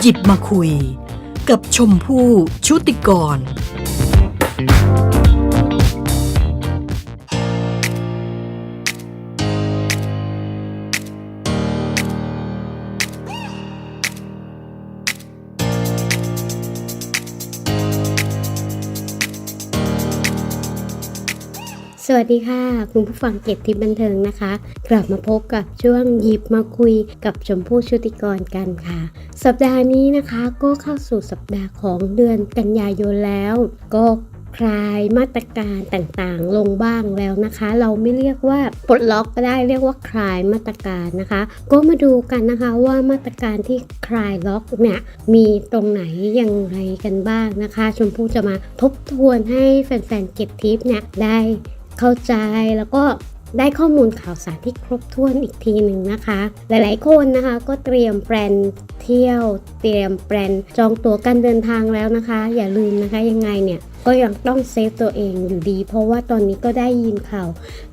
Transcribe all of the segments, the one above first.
หยิบมาคุย กับชมพู่ชุติกร สวัสดีค่ะ คุณผู้ฟังเก็บทิปบันเทิงนะคะ กลับมาพบกับช่วงหยิบมาคุยกับชมพู่ชุติกรกันค่ะ สัปดาห์นี้นะคะก็เข้าสู่สัปดาห์ของเดือนกันยายนแล้ว ก็คลายมาตรการต่างๆ ลงบ้างแล้วนะคะ เราไม่เรียกว่าปลดล็อกก็ได้เรียกว่าคลายมาตรการนะคะ ก็มาดูกันนะคะว่ามาตรการที่คลายล็อกเนี่ยมีตรงไหนอย่างไรกันบ้างนะคะ ชมพู่จะมาทบทวนให้แฟนๆเก็บทิปเนี่ยได้ เข้าใจแล้วก็ได้ข้อมูลข่าวสารที่ครบถ้วนอีกทีหนึ่งนะคะ หลายๆคนนะคะก็เตรียมแปลนเที่ยว เตรียมแปลนจองตั๋วการเดินทางแล้วนะคะ อย่าลืมนะคะยังไงเนี่ยก็ยังต้องเซฟตัวเองอยู่ดี เพราะว่าตอนนี้ก็ได้ยินข่าว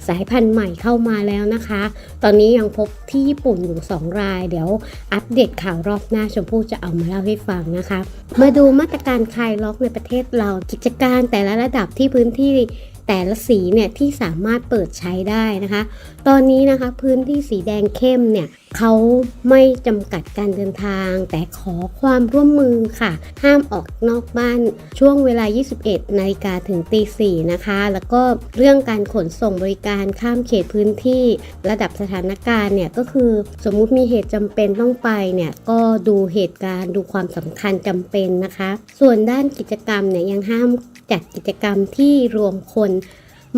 สายพันธุ์ใหม่เข้ามาแล้วนะคะ ตอนนี้ยังพบที่ญี่ปุ่นอยู่ 2 ราย เดี๋ยวอัปเดตข่าวรอบหน้าชมพู่จะเอามาเล่าให้ฟังนะคะ มาดูมาตรการคลายล็อกในประเทศเรากิจการแต่ละระดับที่พื้นที่ แต่ละสีเนี่ยที่สามารถเปิดใช้ได้นะคะ ตอนนี้นะคะพื้นที่สีแดงเข้มเนี่ยเขาไม่จำกัดการเดินทาง แต่ขอความร่วมมือค่ะ ห้ามออกนอกบ้านช่วงเวลา 21นาฬิกาถึงตี4นะคะ แล้วก็เรื่องการขนส่งบริการข้ามเขตพื้นที่ระดับสถานการณ์เนี่ยก็คือสมมุติมีเหตุจำเป็นต้องไปเนี่ยก็ดูเหตุการณ์ดูความสำคัญจำเป็นนะคะ ส่วนด้านกิจกรรมเนี่ยยังห้าม จัดกิจกรรมที่รวมคน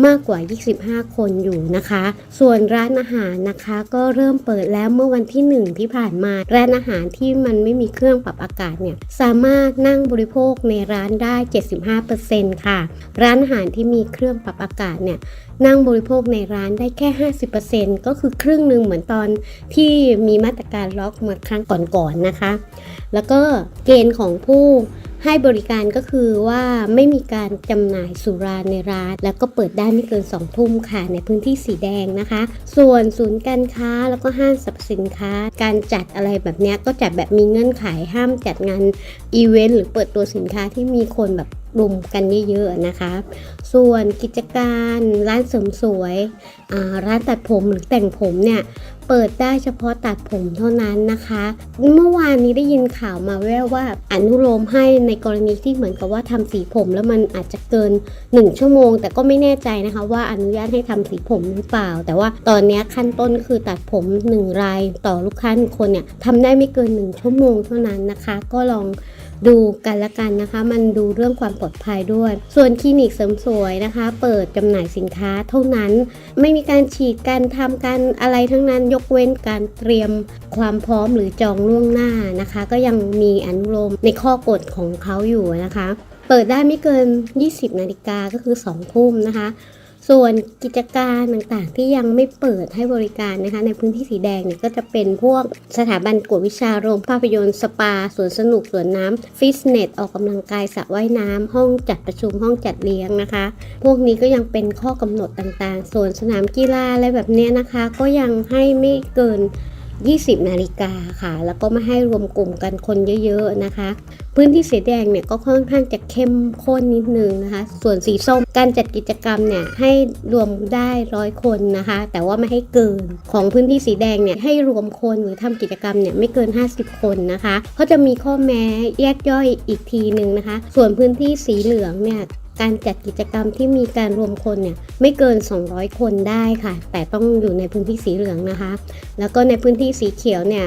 มากกว่า 25 คนอยู่นะคะ ส่วนร้านอาหารนะคะก็เริ่มเปิดแล้วเมื่อวันที่ 1 ที่ผ่านมา ร้านอาหารที่มันไม่มีเครื่องปรับอากาศเนี่ย สามารถนั่งบริโภคในร้านได้ 75%ค่ะ ร้านอาหารที่มีเครื่องปรับอากาศเนี่ย นั่งบริโภคในร้านได้แค่ 50%ก็คือครึ่งหนึ่งเหมือนตอนที่มีมาตรการล็อกเมื่อครั้งก่อนๆนะคะ แล้วก็เกณฑ์ของผู้ ให้บริการก็คือว่าไม่มีการจำหน่ายสุราในร้าน แล้วก็เปิดได้ไม่เกิน 2 ทุ่มค่ะในพื้นที่สีแดงนะคะ ส่วนศูนย์การค้าแล้วก็ห้างสรรพสินค้า การจัดอะไรแบบนี้ก็จัดแบบมีเงื่อนไขห้ามจัดงานอีเวนต์หรือเปิดตัวสินค้าที่มีคนแบบรุมกันเยอะๆนะคะ ส่วนกิจการร้านเสริมสวย ร้านตัดผมหรือแต่งผมเนี่ย เปิดได้เฉพาะตัดผมเท่านั้นนะคะ เมื่อวานนี้ได้ยินข่าวมาแว่วว่าอนุโลมให้ในกรณีที่เหมือนกับว่าทำสีผม แล้วมันอาจจะเกิน 1 ชั่วโมง แต่ก็ไม่แน่ใจนะคะ ว่าอนุญาตให้ทำสีผมหรือเปล่า แต่ว่าตอนนี้ขั้นต้นคือตัดผม 1 รายต่อลูกค้าหนึ่งคนเนี่ยทำได้ไม่เกิน 1 ชั่วโมงเท่านั้นนะคะ ก็ลอง ดูกันละกันนะคะ มันดูเรื่องความปลอดภัยด้วย ส่วนคลินิกเสริมสวยนะคะ เปิดจำหน่ายสินค้าเท่านั้น ไม่มีการฉีดการทำการอะไรทั้งนั้นยกเว้นการเตรียมความพร้อมหรือจองล่วงหน้านะคะ ก็ยังมีอนุโลมในข้อกฎของเขาอยู่นะคะ เปิดได้ไม่เกิน 20 นาฬิกาก็คือ 2 ทุ่มนะคะ ส่วนกิจการต่างๆ ที่ยังไม่เปิดให้บริการนะคะ ในพื้นที่สีแดงเนี่ยก็จะเป็นพวกสถาบันกวดวิชาโรงภาพยนตร์สปาสวนสนุกสวนน้ำฟิตเนสออกกำลังกายสระว่ายน้ำห้องจัดประชุมห้องจัดเลี้ยงนะคะ พวกนี้ก็ยังเป็นข้อกำหนดต่างๆ ส่วนสนามกีฬาอะไรแบบนี้นะคะ ก็ยังให้ไม่เกิน 20 นาฬิกาค่ะ แล้วก็ไม่ให้รวมกลุ่มกันคนเยอะๆนะคะ พื้นที่สีแดงเนี่ยก็ค่อนข้างจะเข้มข้นนิดนึงนะคะ ส่วนสีส้มการจัดกิจกรรมเนี่ยให้รวมได้ร้อยคนนะคะ แต่ว่าไม่ให้เกิน ของพื้นที่สีแดงเนี่ยให้รวมคนหรือทำกิจกรรมเนี่ยไม่เกิน 50 คนนะคะเขาจะมีข้อแม้แยกย่อยอีกทีหนึ่งนะคะ ส่วนพื้นที่สีเหลืองเนี่ย การจัดกิจกรรมที่มีการรวมคนเนี่ยไม่เกิน 200 คนได้ค่ะ แต่ต้องอยู่ในพื้นที่สีเหลืองนะคะ แล้วก็ในพื้นที่สีเขียวเนี่ย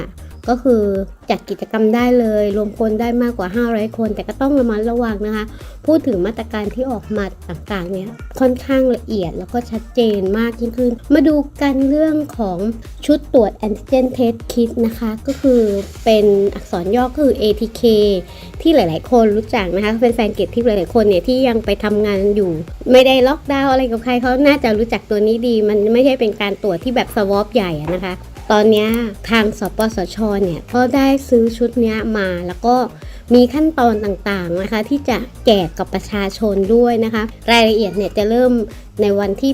ก็คือจัดกิจกรรมได้เลย รวมคนได้มากกว่า 500 คน แต่ก็ต้องระมัดระวังนะคะ พูดถึงมาตรการที่ออกมาต่างๆเนี่ยค่อนข้างละเอียดแล้วก็ชัดเจนมากยิ่งขึ้น มาดูกันเรื่องของชุดตรวจแอนติเจนเทสคิดนะคะ ก็คือเป็นอักษรย่อก็คือ ATK ที่หลายๆ คนรู้จักนะคะเป็นแฟนเก็บที่หลายๆคนเนี่ยที่ยังไปทำงานอยู่ ไม่ได้ล็อกดาวน์อะไรกับใครเขาน่าจะรู้จักตัวนี้ดี มันไม่ใช่เป็นการตรวจที่แบบสวอปใหญ่นะคะ ตอนนี้ทางสปสชเนี่ยก็ได้ซื้อชุดนี้มาแล้วก็มีขั้นตอนต่างๆนะคะที่จะแจกกับประชาชนด้วยนะคะ รายละเอียดเนี่ยจะเริ่มในวันที่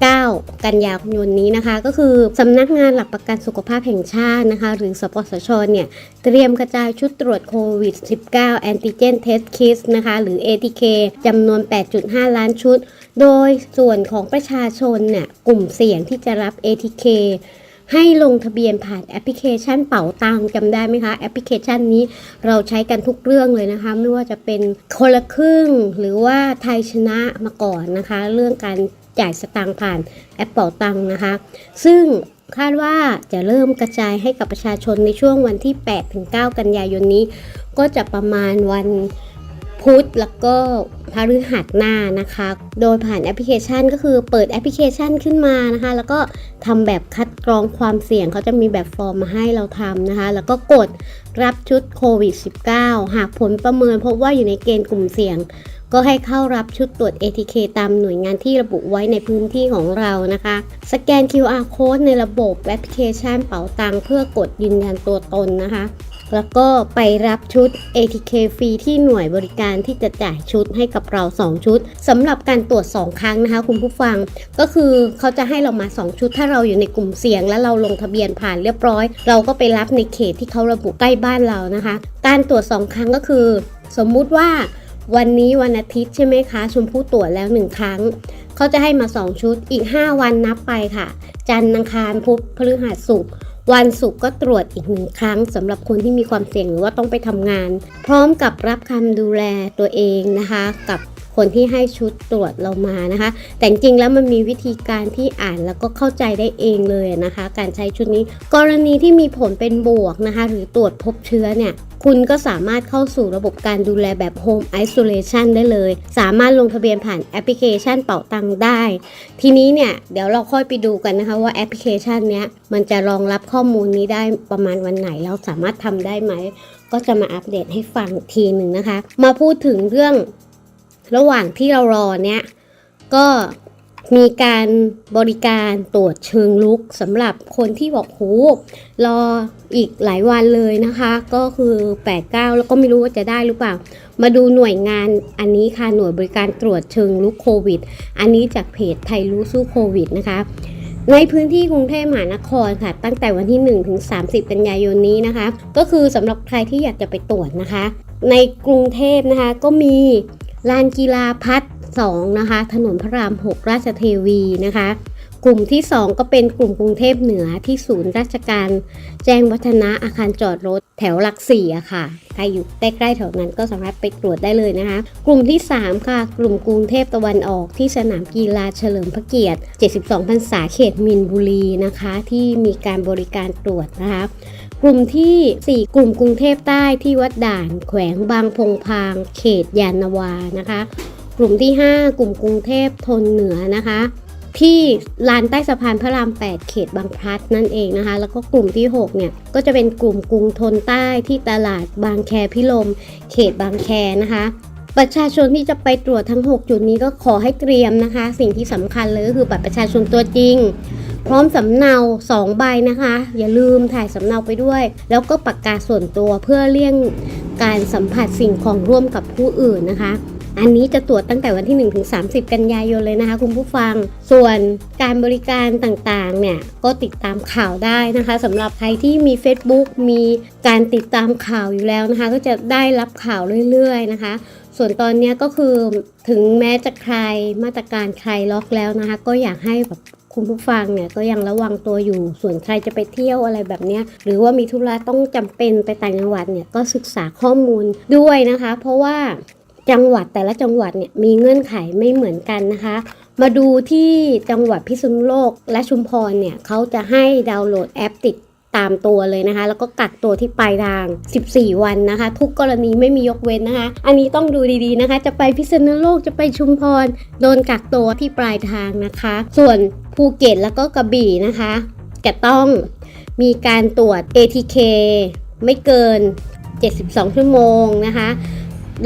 8-9 กันยายนนี้นะคะ ก็คือสำนักงานหลักประกันสุขภาพแห่งชาตินะคะ หรือสปสชเนี่ย เตรียมกระจายชุดตรวจโควิด -19 Antigen Test Kit นะคะ หรือ ATK จำนวน 8.5 ล้านชุด โดยส่วนของประชาชนเนี่ย กลุ่มเสี่ยงที่จะรับ ATK ให้ลงทะเบียนผ่านแอปพลิเคชันเป๋าตังจำได้ไหมคะ แอปพลิเคชันนี้เราใช้กันทุกเรื่องเลยนะคะ ไม่ว่าจะเป็นคนละครึ่ง หรือว่าไทยชนะมาก่อนนะคะ เรื่องการจ่ายสตางค์ผ่านแอปเป๋าตังนะคะ ซึ่งคาดว่าจะเริ่มกระจายให้กับประชาชนในช่วงวันที่ 8-9 กันยายนนี้ ก็จะประมาณวัน พุธแล้วก็พฤหัสหน้านะคะ โดยผ่านแอปพลิเคชันก็คือเปิดแอปพลิเคชันขึ้นมานะคะ แล้วก็ทำแบบคัดกรองความเสี่ยงเขาจะมีแบบฟอร์มมาให้เราทำนะคะ แล้วก็กดรับชุดโควิด -19 หากผลประเมินพบว่าอยู่ในเกณฑ์กลุ่มเสี่ยง ก็ให้เข้ารับชุดตรวจ ATK ตามหน่วยงานที่ระบุไว้ในพื้นที่ของเรานะคะ สแกน QR code ในระบบแอปพลิเคชันเป๋าตังเพื่อกดยืนยันตัวตนนะคะ แล้วก็ไปรับชุด ATK ฟรีที่หน่วยบริการที่จะจ่ายชุดให้กับเรา 2 ชุดสำหรับการตรวจ 2 ครั้งนะคะ คุณผู้ฟังก็คือเขาจะให้เรามา 2 ชุด ถ้าเราอยู่ในกลุ่มเสี่ยง และเราลงทะเบียนผ่านเรียบร้อย เราก็ไปรับในเขตที่เขาระบุใกล้บ้านเรานะคะ การตรวจ 2 ครั้งก็คือ สมมุติว่า วันนี้วันอาทิตย์ใช่ไหมคะ ชมพู่ตรวจแล้ว 1 ครั้ง เขาจะให้มา 2 ชุดอีก 5 วันนับไปค่ะ จันทร์อังคารพุธพฤหัสศุกร์วันศุกร์ก็ตรวจอีกหนึ่งครั้งสำหรับคนที่มีความเสี่ยงหรือว่าต้องไปทำงาน พร้อมกับรับคำดูแลตัวเองนะคะ กับ คนที่ให้ชุดตรวจเรามานะคะ แต่จริงแล้วมันมีวิธีการที่อ่านแล้วก็เข้าใจได้เองเลยนะคะ การใช้ชุดนี้ กรณีที่มีผลเป็นบวกนะคะ หรือตรวจพบเชื้อเนี่ยคุณก็สามารถเข้าสู่ระบบการดูแลแบบ Home Isolation ได้เลย สามารถลงทะเบียนผ่านแอปพลิเคชันเป่าตังได้ ทีนี้เนี่ยเดี๋ยวเราค่อยไปดูกันนะคะว่าแอปพลิเคชันเนี้ยมันจะรองรับข้อมูลนี้ได้ประมาณวันไหน เราสามารถทำได้ไหม ก็จะมาอัปเดตให้ฟังทีหนึ่งนะคะ มาพูดถึงเรื่อง ระหว่างที่เรารอเนี่ยก็มีการบริการตรวจเชิงลุกสำหรับคนที่บอกโหรออีกหลายวันเลยนะคะ ก็คือ8-9แล้วก็ไม่รู้ว่าจะได้หรือเปล่า มาดูหน่วยงานอันนี้ค่ะหน่วยบริการตรวจเชิงลุกโควิด อันนี้จากเพจไทยรู้สู้โควิดนะคะในพื้นที่กรุงเทพมหานครค่ะ ตั้งแต่วันที่ 1 ถึง 30 กันยายนนี้นะคะ ก็คือสำหรับใครที่อยากจะไปตรวจนะคะ ในกรุงเทพนะคะก็มี ลานกีฬาพัฒ2นะคะ ถนนพระราม 6 ราชเทวีนะคะ กลุ่มที่ 2 ก็เป็นกลุ่มกรุงเทพเหนือที่ศูนย์ราชการ แจ้งวัฒนะอาคารจอดรถแถวหลักสี่อะค่ะ ใครอยู่ใกล้ๆแถวนั้นก็สามารถไปตรวจได้เลยนะคะ กลุ่มที่ 3 ค่ะ กลุ่มกรุงเทพตะวันออกที่สนามกีฬาเฉลิมพระเกียรติ 72 พรรษาเขตมินบุรีนะคะ ที่มีการบริการตรวจนะคะ กลุ่มที่ 4 กลุ่มกรุงเทพใต้ที่วัดด่านแขวงบางพงพาง เขตยานนาวานะคะ กลุ่มที่ 5 กลุ่มกรุงเทพทนเหนือนะคะ ที่ลานใต้สะพานพระราม 8 เขตบางพลัดนั่นเองนะคะ แล้วก็กลุ่มที่ 6 เนี่ย ก็จะเป็นกลุ่มกรุงทนใต้ที่ตลาดบางแคพิลม เขตบางแคนะคะ ประชาชนที่จะไปตรวจทั้ง 6 จุดนี้ก็ขอให้เตรียมนะคะ สิ่งที่สำคัญเลยก็คือบัตรประชาชนตัวจริง พร้อมสำเนา2ใบนะคะ อย่าลืมถ่ายสำเนาไปด้วย แล้วก็ปากกาส่วนตัวเพื่อเลี่ยงการสัมผัสสิ่งของร่วมกับผู้อื่นนะคะอันนี้จะตรวจตั้งแต่วันที่ 1 ถึง 30 กันยายนเลยนะคะ คุณผู้ฟัง ส่วนการบริการต่างๆ เนี่ย ก็ติดตามข่าวได้นะคะสำหรับใครที่มี Facebook มีการติดตามข่าวอยู่แล้วนะคะ ก็จะได้รับข่าวเรื่อยๆนะคะ ส่วนตอนนี้ก็คือถึงแม้จะคลายมาตรการคลายล็อกแล้วนะคะ ก็อยากให้แบบคุณผู้ฟังเนี่ยก็ยังระวังตัวอยู่ ส่วนใครจะไปเที่ยวอะไรแบบนี้หรือว่ามีธุระต้องจำเป็นไปต่างจังหวัดเนี่ยก็ศึกษาข้อมูลด้วยนะคะ เพราะว่าจังหวัดแต่ละจังหวัดเนี่ยมีเงื่อนไขไม่เหมือนกันนะคะ มาดูที่จังหวัดพิษณุโลกและชุมพรเนี่ยเขาจะให้ดาวน์โหลดแอปติด ตามตัวเลยนะคะ แล้วก็กักตัวที่ปลายทาง 14 วันนะคะ ทุกกรณีไม่มียกเว้นนะคะ อันนี้ต้องดูดีๆนะคะ จะไปพิษณุโลกจะไปชุมพรโดนกักตัวที่ปลายทางนะคะ ส่วนภูเก็ตแล้วก็กระบี่นะคะจะต้องมีการตรวจ ATK ไม่เกิน 72 ชั่วโมงนะคะ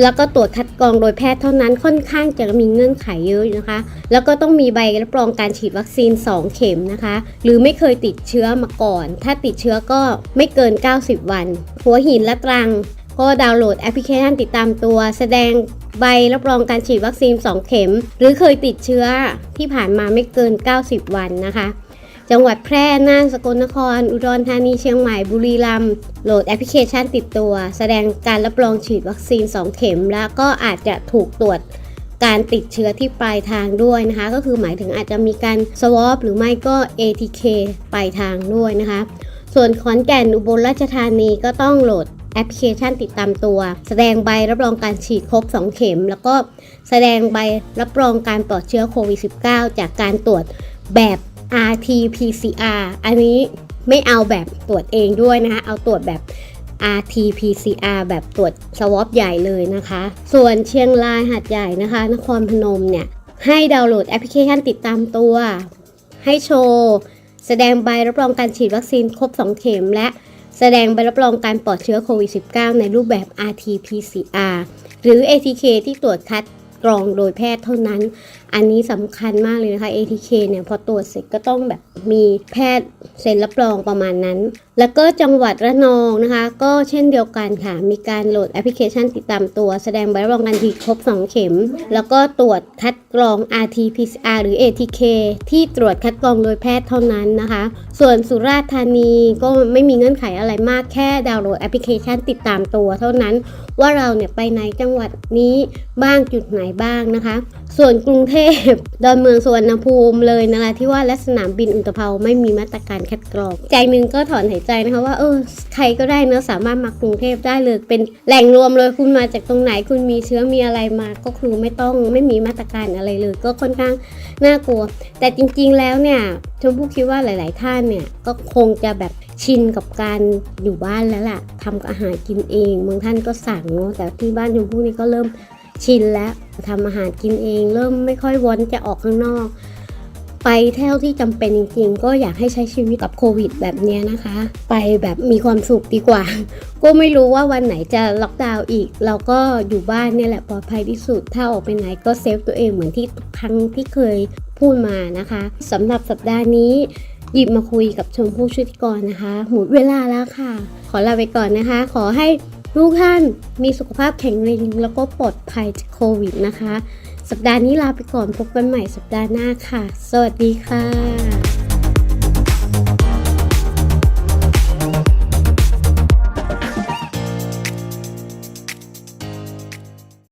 แล้วก็ตรวจคัดกรองโดยแพทย์เท่านั้นค่อนข้างจะมีเงื่อนไขเยอะนะคะ แล้วก็ต้องมีใบรับรองการฉีดวัคซีน 2 เข็มนะคะ หรือไม่เคยติดเชื้อมาก่อน ถ้าติดเชื้อก็ไม่เกิน 90 วัน หัวหินและตรัง ก็ดาวน์โหลดแอปพลิเคชันติดตามตัว แสดงใบรับรองการฉีดวัคซีน 2 เข็ม หรือเคยติดเชื้อที่ผ่านมาไม่เกิน 90 วันนะคะ จังหวัดแพร่น่านสกลนคร อุดรธานีเชียงใหม่บุรีรัมย์โหลดแอปพลิเคชันติดตัว แสดงการรับรองฉีดวัคซีน 2 เข็ม แล้วก็อาจจะถูกตรวจการติดเชื้อที่ปลายทางด้วยนะคะ ก็คือหมายถึงอาจจะมีการ swab หรือไม่ก็ ATK ปลายทางด้วยนะคะ ส่วนขอนแก่นอุบลราชธานีก็ต้องโหลดแอปพลิเคชันติดตามตัว แสดงใบรับรองการฉีดครบ 2 เข็ม แล้วก็แสดงใบรับรองการปลอดเชื้อโควิด -19 จากการตรวจแบบ RT-PCR อันนี้ไม่เอาแบบตรวจเองด้วยนะคะ เอาตรวจแบบ RT-PCR แบบตรวจสวอปใหญ่เลยนะคะ ส่วนเชียงรายหัดใหญ่นะคะ นครพนมเนี่ย ให้ดาวน์โหลดแอปพลิเคชันติดตามตัว ให้โชว์แสดงใบรับรองการฉีดวัคซีนครบ 2 เข็ม และแสดงใบรับรองการปลอดเชื้อโควิด -19 ในรูปแบบ RT-PCR หรือ ATK ที่ตรวจคัดกรองโดยแพทย์เท่านั้นอันนี้สำคัญมากเลยนะคะ ATK เนี่ยพอตรวจเสร็จก็ต้องแบบมีแพทย์เซ็นรับรองประมาณนั้น แล้วก็จังหวัดระนองนะคะ ก็เช่นเดียวกันค่ะ มีการโหลดแอปพลิเคชันติดตามตัวแสดงใบรับรองการฉีดครบ 2 เข็ม แล้วก็ตรวจคัดกรอง RT-PCR หรือ ATK ที่ตรวจคัดกรองโดยแพทย์เท่านั้นนะคะ ส่วนสุราษฎร์ธานีก็ไม่มีเงื่อนไขอะไรมากแค่ดาวน์โหลดแอปพลิเคชันติดตามตัวเท่านั้น ว่าเราเนี่ยไปในจังหวัดนี้บ้างจุดไหนบ้างนะคะ ส่วนกรุงเทพ ดอนเมืองสุวรรณภูมิเลยนะคะที่ว่าและสนามบินอุตภเปาไม่มีมาตรการคัดกรอง ใจหนึงก็ถอนหายใจนะคะว่าเออใครก็ได้เนะสามารถมากรุงเทพได้เลยเป็นแหล่งรวมเลยคุณมาจากตรงไหนคุณมีเชื้อมีอะไรมาก็คือไม่ต้องไม่มีมาตรการอะไรเลย ก็ค่อนข้างน่ากลัว แต่จริงๆแล้วเนี่ยชมพู่คิดว่าหลาย ๆ ท่านเนี่ยก็คงจะแบบชินกับการอยู่บ้านแล้วล่ะทำอาหารกินเองบางท่านก็สั่งเนาะแต่ที่บ้านชมพู่นี่ก็เริ่ม ชินแล้วทำอาหารกินเอง เริ่มไม่ค่อยวอนจะออกข้างนอก ไปเท่าที่จำเป็นจริง ๆ ก็อยากให้ใช้ชีวิตกับโควิดแบบนี้นะคะ ไปแบบมีความสุขดีกว่า ก็ไม่รู้ว่าวันไหนจะล็อกดาวน์อีก เราก็อยู่บ้านเนี่ยแหละปลอดภัยที่สุดถ้าออกไปไหนก็เซฟตัวเองเหมือนที่ทุกครั้งที่เคยพูดมานะคะสำหรับสัปดาห์นี้หยิบมาคุยกับชมพู่ชุติกรนะคะ หมดเวลาแล้วค่ะ ขอลาไปก่อนนะคะ ขอให้ ทุกท่านมีสุขภาพแข็งแรงแล้วก็ปลอดภัยจากโควิดนะคะ สัปดาห์นี้ลาไปก่อนพบกันใหม่สัปดาห์หน้าค่ะ สวัสดีค่ะ